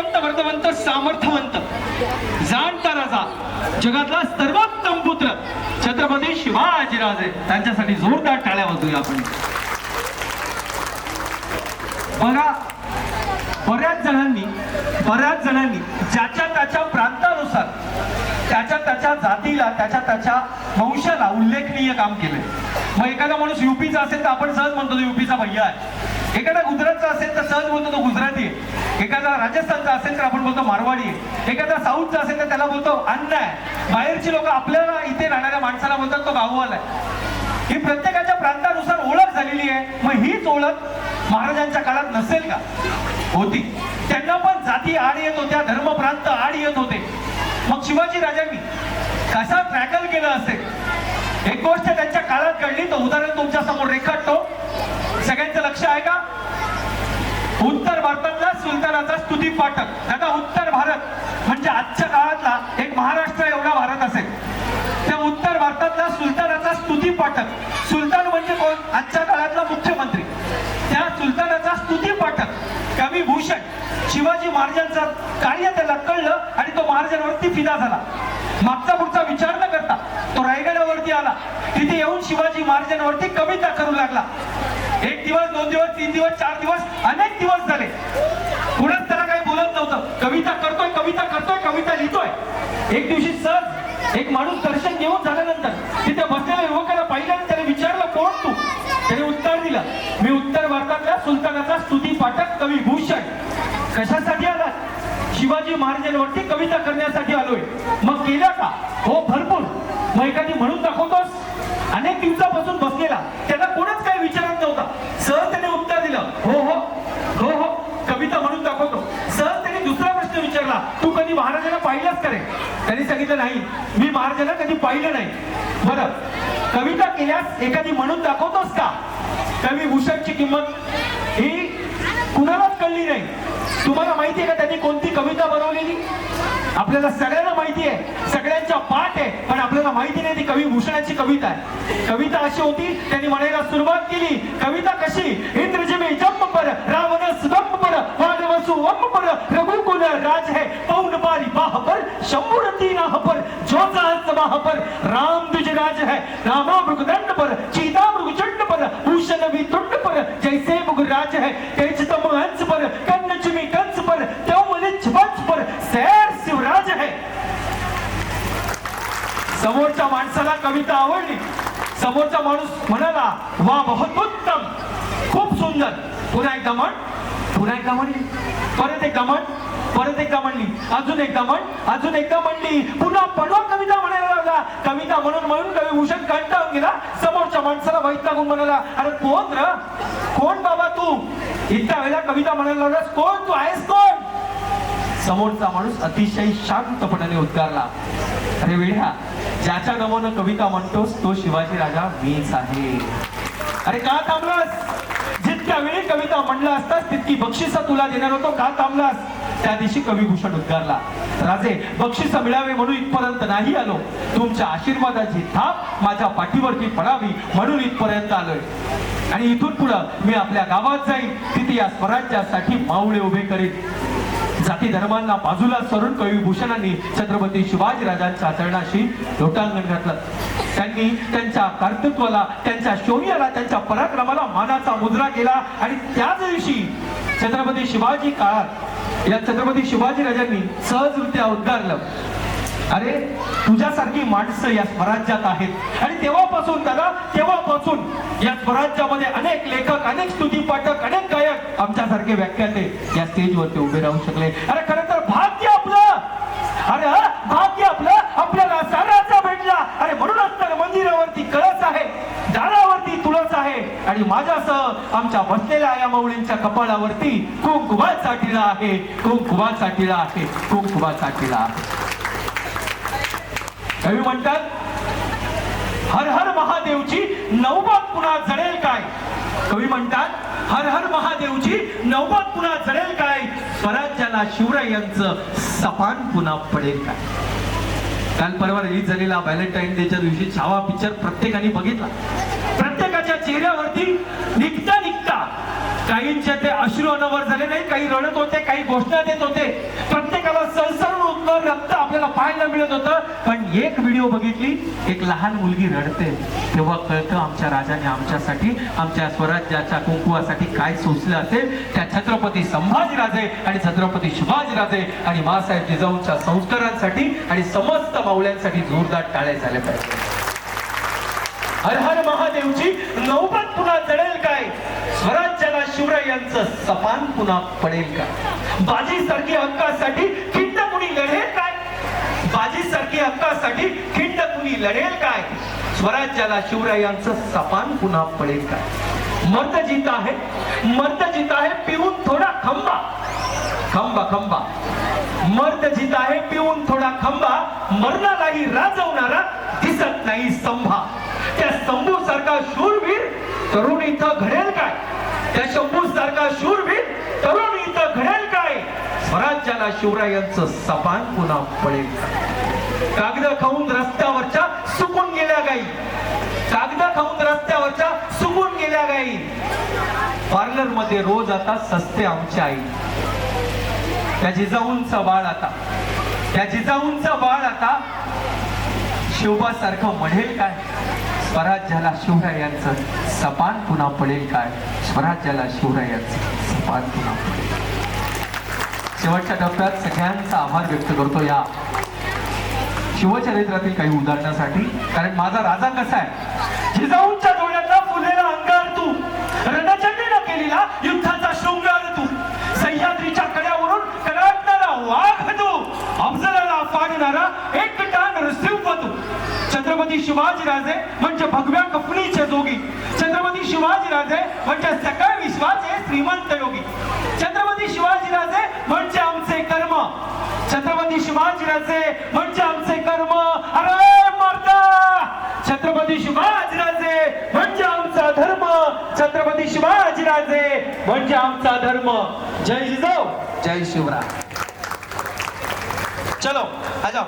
गुणवंत वर्धवंत सामर्थ्यवंत. जाणता राजा जगातला सर्वोत्तम पुत्र छत्रपती शिवाजीराजे. त्यांच्यासाठी जोरदार टाळ्या वाजूया आपण. बघा बऱ्याच जणांनी बऱ्याच जणांनी ज्याच्या त्याच्या प्रांतानुसार त्याच्या त्याच्या जातीला त्याच्या त्याच्या वंशाला उल्लेखनीय काम केलंय. मग एखादा माणूस युपीचा असेल तर आपण सहज म्हणतो युपीचा भैया आहे. एखादा गुजरातचा असेल तर सहज बोलतो तो गुजराती. एखादा राजस्थानचा असेल तर आपण बोलतो मारवाडी. एखादा साऊथचा असेल तर त्याला बोलतो अन्न आहे. बाहेरची लोक आपल्याला इथे राहणाऱ्या माणसाला बोलतात तो गाववाला आहे. ही प्रत्येकाच्या प्रांतानुसार ओळख झालेली आहे. मग हीच ओळख महाराजांच्या काळात नसेल का? होती. त्यांना पण जाती आड येत होत्या धर्म प्रांत आड येत होते. मग शिवाजी राजांनी कसा ट्रॅकल केलं असेल? एक गोष्ट त्यांच्या काळात घडली तर उदाहरण तुमच्यासमोर रेखा सगळ्यांचं लक्ष आहे का उत्तर भारतातला सुलतानाचा स्तुती पाठक. आता उत्तर भारत म्हणजे आजच्या काळातला एक महाराष्ट्र एवढा भारत असेल. त्या उत्तर भारतातला सुलतानाचा स्तुती पाठक. सुलतान म्हणजे कोण? आजच्या काळातला मुख्यमंत्री. त्या सुलतानाचा स्तुती पाठक कवी भूषण शिवाजी महाराजांचं कार्य त्याला कळलं आणि तो महाराजांवरती फिदा झाला. मागचा पुढचा विचार न करता तो रायगडावरती आला. तिथे येऊन शिवाजी महाराजांवरती कविता करू लागला. एक दिवस दोन दिवस तीन दिवस चार दिवस अनेक दिवस झाले. कुणाच त्याला काही बोलत नव्हतं. कविता करतोय कविता करतोय कविता लिहितोय. एक दिवशी सर एक माणूस दर्शन घेऊन झाल्यानंतर तिथे बसलेल्या युवकाला पाहिलं आणि त्याने विचारलं कोण तू? त्याने उत्तर दिलं. मी उत्तर भारतातल्या सुलतानाचा स्तुती पाठक कवी भूषण. कशासाठी आलात? शिवाजी महाराजांवरती कविता करण्यासाठी आलोय. मग केल्या का? हो भरपूर. मग एखादी म्हणून दाखवतोस? अनेक दिवसापासून बसलेला. त्याला कोणच काही विचारत नव्हता. सहज त्याने उत्तर दिलं हो हो हो हो कविता म्हणून दाखवतो सहज त्याने दुसरा प्रश्न विचारला तू कधी महाराजांना पाहिलंच करे त्यांनी सांगितलं नाही. मी महाराजांना कधी पाहिलं नाही. बरं कविता केल्यास एखादी म्हणून दाखवतोस का? कवी भूषणची किंमत ही कुणालाच कळली नाही. तुम्हाला माहिती आहे का त्यांनी कोणती कविता बनवलेली? आपल्याला सगळ्यांना माहिती आहे सगळ्यांच्या पाठ आहे पण आपल्याला माहिती नाही ती कवी भूषणाची कविता आहे. कविता अशी होती त्यांनी म्हणायला सुरुवात केली कविता कशी? इंद्रजमे जम्म पर रावण सुदम पर वादवसु वम पर रघु राज है पौन बारी बाह पर शंभुर तीनाह पर जो सहस्र बाह पर राम द्विज राज है रामा मृगदंड पर सीता मृगचंड पर भूषण भी तुंड पर जैसे मुगराज है तेज तम हंस पर कन्न चुमी कंस पर त्योमलिच वंश पर सैर शिवराज है समोरच्या माणसाला कविता आवडली समोरचा माणूस म्हणाला वा बहुत उत्तम खूप सुंदर. पुन्हा एकदा म्हण. पुन्हा एकदा म्हणली परत एकदा म्हण. परत एकदा म्हणली अजून एकदा म्हण अजून एकदा म्हणली. पुन्हा पडवा कविता म्हणायला लागला. कविता म्हणून म्हणून कवी भूषण कंटाळून गेला. समोरच्या माणसाला वाईट लागून म्हणाला अरे कोण र? कोण बाबा तू? इतक्या वेळेला कविता म्हणायला लागलास कोण तू आहेस कोण? समोरचा माणूस अतिशय शांतपणाने उद्गारला अरे वेढ्या ज्याच्या नावानं कविता म्हणतोस तो शिवाजी राजा मीच आहे. अरे का थांबलास? जितक्या वेळी कविता म्हणला असतास तितकी बक्षिस तुला देणार होतो का थांबलास? त्या दिवशी कविभूषण उद्गारला. राजे बक्षीस मिळावे म्हणून इथपर्यंत नाही आलो. तुमच्या आशीर्वादाची थाप माझ्या पाठीवरती पडावी म्हणून इथपर्यंत आलोय. आणि इथून पुढं मी आपल्या गावात जाईन तिथे या स्वराज्यासाठी मावळे उभे करीन. जाती धर्मांना बाजूला सरून कवी भूषणांनी छत्रपती शिवाजीराजांच्या चरणाशी लोटांगण घातलं. त्यांनी त्यांच्या कर्तृत्वाला त्यांच्या शौर्याला त्यांच्या पराक्रमाला मानाचा मुद्रा केला आणि त्याच दिवशी छत्रपती शिवाजी काळात या छत्रपती शिवाजी राजांनी सहजरित्या उद्गारलं अरे तुझ्यासारखी माणसं या स्वराज्यात आहेत. आणि तेव्हापासून दादा तेव्हापासून या स्वराज्यामध्ये अनेक लेखक अनेक स्तुती पाठक अनेक गायक आमच्यासारखे व्याख्याते या स्टेजवरती उभे राहू शकले. अरे खरं तर भाग्य आपलं अरे हा, भाग्य आपलं आपल्याला साराचा भेटला अरे म्हणूनच तर मंदिरावरती कळस आहे झाडावरती तुळस आहे आणि माझ्यासह आमच्या बसलेल्या या माऊलींच्या कपाळावरती कुंकुमाचा टिळा आहे कुंकुमाचा टिळा आहे कुंकुमाचा टिळा आहे कवी म्हणतात? हर हर महादेवची नवबात पुन्हा जळेल काय? कवी म्हणतात? हर हर महादेवची नवबात पुन्हा जडेल काय? स्वराज्याला शिवरायांचं सपान पुन्हा पडेल काय? काल परवा रिलीज झालेला व्हॅलेंटाईन डेच्या दिवशी छावा पिक्चर प्रत्येकाने बघितला. प्रत्येकाच्या चेहऱ्यावरती निघता निघता. काहींचे ते अश्रू अनवर झाले नाही काही रडत होते काही घोषणा देत होते. प्रत्येकाला पाहायला मिळत होतं. पण एक व्हिडिओ बघितली. एक लहान मुलगी रडते. तेव्हा कळतं आमच्या राजाने आमच्यासाठी आमच्या स्वराज्याच्या कुंकुवासाठी काय सोचलं असेल. त्या छत्रपती संभाजीराजे आणि छत्रपती शिवाजीराजे आणि मासाहेब जिजाऊंच्या संस्कारांसाठी आणि समस्त माऊल्यांसाठी जोरदार टाळे झाले पाहिजे. हर हर महादेवची नौबत पुन्हा जडेल काय? स्वराज्याला शिवरायांचं सपान पुन्हा पडेल का? बाजी सारखी हक्कासाठी खिंड कुणी लढेल बाजी सारखी हक्कासाठी खिंड कुणी लढेल काय? स्वराज्याला शिवरायांचं सपान पुन्हा पडेल काय? मर्द जीत आहे मर्द जीत आहे पिऊन थोडा खंबा. खंबा खंबा. मर्द जीत आहे पिऊन थोडा खंबा. मरणालाही राजवणारा दिसत नाही संभा त्या संभू सारखा शूरवीर तरुण इथं घडेल काय? त्या शंभू सारखा शूरवीर तरुण इथं घडेल काय स्वराज्याला शिवरायांचं सपान पुन्हा पडेल. कागद खाऊन रस्त्यावरच्या सुकून गेल्या गाई. कागद खाऊन रस्त्यावरच्या सुकून गेल्या गाई. पार्लरमध्ये रोज आता सस्ते आमची आई. त्या जिजाऊंचा बाळ आता. त्या जिजाऊंच बाळ आता शिवबा सारखं म्हणेल काय? स्वराज्याला शिवरायांचं सपान पुन्हा पडेल काय? स्वराज्याला शिवरायांचं सपान पुन्हा पडेल. शेवटच्या टप्प्यात सगळ्यांचा आभार व्यक्त करतो या शिवचरित्रातील काही उदाहरणासाठी. कारण माझा राजा कसा आहे? जिजाऊंच्या डोळ्यातला फुलेला अंगार तू. रणचंडीनं केलेला युद्धाचा शृंगार तू. सह्याद्रीच्या कड्यावरून कडाटणारा वाघ तू. अफजलाला फाडणारा एक टाण रसिंह तू. छत्रपती शिवाजीराजे म्हणजे भगव्या कपणीचे जोगी. छत्रपती शिवाजीराजे म्हणजे सकळ विश्वाचे श्रीमंत योगी. छत्रपती शिवाजीराजे म्हणजे आमचे कर्म. छत्रपती शिवाजीराजे म्हणजे आमचे कर्म. अरे मर्दा छत्रपती शिवाजीराजे म्हणजे आमचा धर्म. छत्रपती शिवाजीराजे म्हणजे आमचा धर्म. जय जिजाऊ जय शिवराय. चलो आ जाओ.